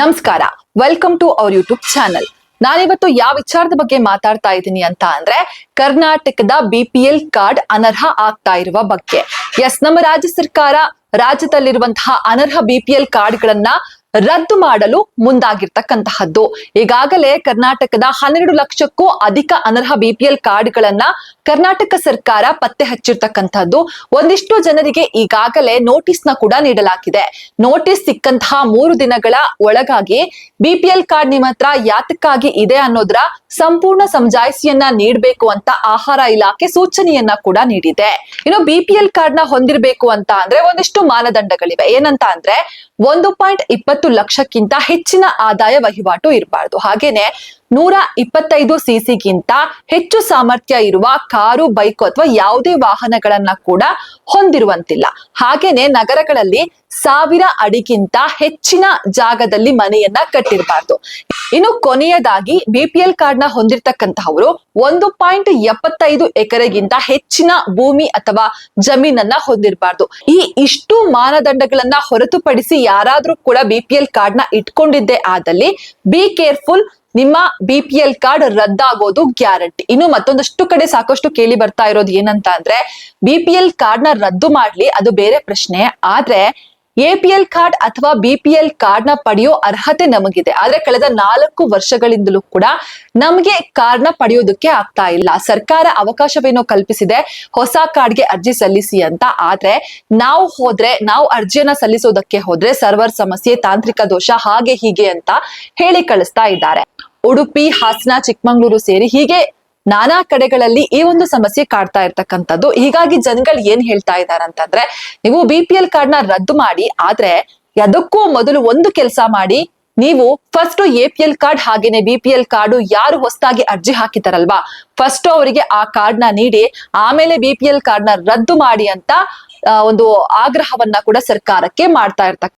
ನಮಸ್ಕಾರ. Welcome to our YouTube channel ನಾನಿವತ್ತು ಯಾವ ವಿಚಾರದ ಬಗ್ಗೆ ಮಾತಾಡ್ತಾ ಇದ್ದೀನಿ ಅಂತ ಅಂದ್ರೆ ಕರ್ನಾಟಕದ ಬಿ ಪಿ ಎಲ್ ಕಾರ್ಡ್ ಅನರ್ಹ ಆಗ್ತಾ ಇರುವ ಬಗ್ಗೆ. ಎಸ್ ನಮ್ಮ ರಾಜ್ಯ ಸರ್ಕಾರ ರಾಜ್ಯದಲ್ಲಿರುವಂತಹ ಅನರ್ಹ ಬಿ ಪಿ ಎಲ್ ಕಾರ್ಡ್ಗಳನ್ನ ರದ್ದು ಮಾಡಲು ಮುಂದಾಗಿರ್ತಕ್ಕಂತಹದ್ದು. ಈಗಾಗಲೇ ಕರ್ನಾಟಕದ ಹನ್ನೆರಡು ಲಕ್ಷಕ್ಕೂ ಅಧಿಕ ಅನರ್ಹ ಬಿಪಿಎಲ್ ಕಾರ್ಡ್ಗಳನ್ನ ಕರ್ನಾಟಕ ಸರ್ಕಾರ ಪತ್ತೆ ಹಚ್ಚಿರ್ತಕ್ಕಂಥದ್ದು. ಒಂದಿಷ್ಟು ಜನರಿಗೆ ಈಗಾಗಲೇ ನೋಟಿಸ್ನ ಕೂಡ ನೀಡಲಾಗಿದೆ. ನೋಟಿಸ್ ಸಿಕ್ಕಂತಹ ಮೂರು ದಿನಗಳ ಒಳಗಾಗಿ ಬಿಪಿಎಲ್ ಕಾರ್ಡ್ ನಿಮ್ಮ ಹತ್ರ ಯಾತಕ್ಕಾಗಿ ಇದೆ ಅನ್ನೋದ್ರ ಸಂಪೂರ್ಣ ಸಮಜಾಯಿಸಿಯನ್ನ ನೀಡಬೇಕು ಅಂತ ಆಹಾರ ಇಲಾಖೆ ಸೂಚನೆಯನ್ನ ಕೂಡ ನೀಡಿದೆ. ಇನ್ನು ಬಿಪಿಎಲ್ ಕಾರ್ಡ್ನ ಹೊಂದಿರಬೇಕು ಅಂತ ಅಂದ್ರೆ ಒಂದಿಷ್ಟು ಮಾನದಂಡಗಳಿವೆ. ಏನಂತ ಅಂದ್ರೆ ಒಂದು ಪಾಯಿಂಟ್ ಇಪ್ಪತ್ತು ಲಕ್ಷಕ್ಕಿಂತ ಹೆಚ್ಚಿನ ಆದಾಯ ವಹಿವಾಟು ಇರಬಾರ್ದು. ಹಾಗೇನೆ ನೂರ ಇಪ್ಪತ್ತೈದು ಸಿಸಿಗಿಂತ ಹೆಚ್ಚು ಸಾಮರ್ಥ್ಯ ಇರುವ ಕಾರು, ಬೈಕ್ ಅಥವಾ ಯಾವುದೇ ವಾಹನಗಳನ್ನ ಕೂಡ ಹೊಂದಿರುವಂತಿಲ್ಲ. ಹಾಗೇನೆ ನಗರಗಳಲ್ಲಿ ಸಾವಿರ ಅಡಿಗಿಂತ ಹೆಚ್ಚಿನ ಜಾಗದಲ್ಲಿ ಮನೆಯನ್ನ ಕಟ್ಟಿರಬಾರ್ದು. ಇನ್ನು ಕೊನೆಯದಾಗಿ ಬಿಪಿಎಲ್ ಕಾರ್ಡ್ನ ಹೊಂದಿರತಕ್ಕಂತಹವರು ಒಂದು ಪಾಯಿಂಟ್ ಎಪ್ಪತ್ತೈದು ಎಕರೆಗಿಂತ ಹೆಚ್ಚಿನ ಭೂಮಿ ಅಥವಾ ಜಮೀನನ್ನ ಹೊಂದಿರಬಾರ್ದು. ಈ ಇಷ್ಟು ಮಾನದಂಡಗಳನ್ನ ಹೊರತುಪಡಿಸಿ ಯಾರಾದ್ರೂ ಕೂಡ ಬಿಪಿಎಲ್ ಕಾರ್ಡ್ನ ಇಟ್ಕೊಂಡಿದ್ದೆ ಆದಲ್ಲಿ ಬಿ ಕೇರ್ಫುಲ್ ನಿಮ್ಮ ಬಿ ಪಿ ಎಲ್ ಕಾರ್ಡ್ ರದ್ದಾಗೋದು ಗ್ಯಾರಂಟಿ ಇನ್ನು ಮತ್ತೊಂದಷ್ಟು ಕಡೆ ಸಾಕಷ್ಟು ಕೇಳಿ ಬರ್ತಾ ಇರೋದು ಏನಂತ ಅಂದ್ರೆ ಬಿ ಪಿ ಎಲ್ ಕಾರ್ಡ್ನ ರದ್ದು ಮಾಡ್ಲಿ, ಅದು ಬೇರೆ ಪ್ರಶ್ನೆ. ಆದ್ರೆ ಎ ಪಿ ಎಲ್ ಕಾರ್ಡ್ ಅಥವಾ ಬಿ ಪಿ ಎಲ್ ಕಾರ್ಡ್ನ ಪಡೆಯೋ ಅರ್ಹತೆ ನಮಗಿದೆ. ಆದ್ರೆ ಕಳೆದ ನಾಲ್ಕು ವರ್ಷಗಳಿಂದಲೂ ಕೂಡ ನಮಗೆ ಕಾರ್ಡ್ನ ಪಡೆಯೋದಕ್ಕೆ ಆಗ್ತಾ ಇಲ್ಲ. ಸರ್ಕಾರ ಅವಕಾಶವೇನೋ ಕಲ್ಪಿಸಿದೆ, ಹೊಸ ಕಾರ್ಡ್ಗೆ ಅರ್ಜಿ ಸಲ್ಲಿಸಿ ಅಂತ. ಆದ್ರೆ ನಾವು ಹೋದ್ರೆ, ನಾವು ಅರ್ಜಿಯನ್ನ ಸಲ್ಲಿಸೋದಕ್ಕೆ ಹೋದ್ರೆ ಸರ್ವರ್ ಸಮಸ್ಯೆ, ತಾಂತ್ರಿಕ ದೋಷ, ಹಾಗೆ ಹೀಗೆ ಅಂತ ಹೇಳಿ ಕಳಿಸ್ತಾ ಇದ್ದಾರೆ. ಉಡುಪಿ, ಹಾಸನ, ಚಿಕ್ಕಮಂಗ್ಳೂರು ಸೇರಿ ಹೀಗೆ ನಾನಾ ಕಡೆಗಳಲ್ಲಿ ಈ ಒಂದು ಸಮಸ್ಯೆ ಕಾಡ್ತಾ ಇರ್ತಕ್ಕಂಥದ್ದು. ಹೀಗಾಗಿ ಜನಗಳು ಏನ್ ಹೇಳ್ತಾ ಇದ್ದಾರೆ ಅಂತಂದ್ರೆ ನೀವು ಬಿ ಪಿ ಎಲ್ ಕಾರ್ಡ್ನ ರದ್ದು ಮಾಡಿ, ಆದ್ರೆ ಅದಕ್ಕೂ ಮೊದಲು ಒಂದು ಕೆಲಸ ಮಾಡಿ, ನೀವು first A P L card ಹಾಗೇನೆ ಬಿ ಪಿ ಎಲ್ ಕಾರ್ಡು ಯಾರು ಹೊಸದಾಗಿ ಅರ್ಜಿ ಹಾಕಿದಾರಲ್ವಾ ಫಸ್ಟ್ ಅವರಿಗೆ ಆ ಕಾರ್ಡ್ನ ನೀಡಿ, ಆಮೇಲೆ ಬಿ ಪಿ ಎಲ್ ಕಾರ್ಡ್ನ ರದ್ದು ಮಾಡಿ ಅಂತ ಒಂದು ಆಗ್ರಹವನ್ನ ಕೂಡ ಸರ್ಕಾರಕ್ಕೆ ಮಾಡ್ತಾ ಇರ್ತಕ್ಕ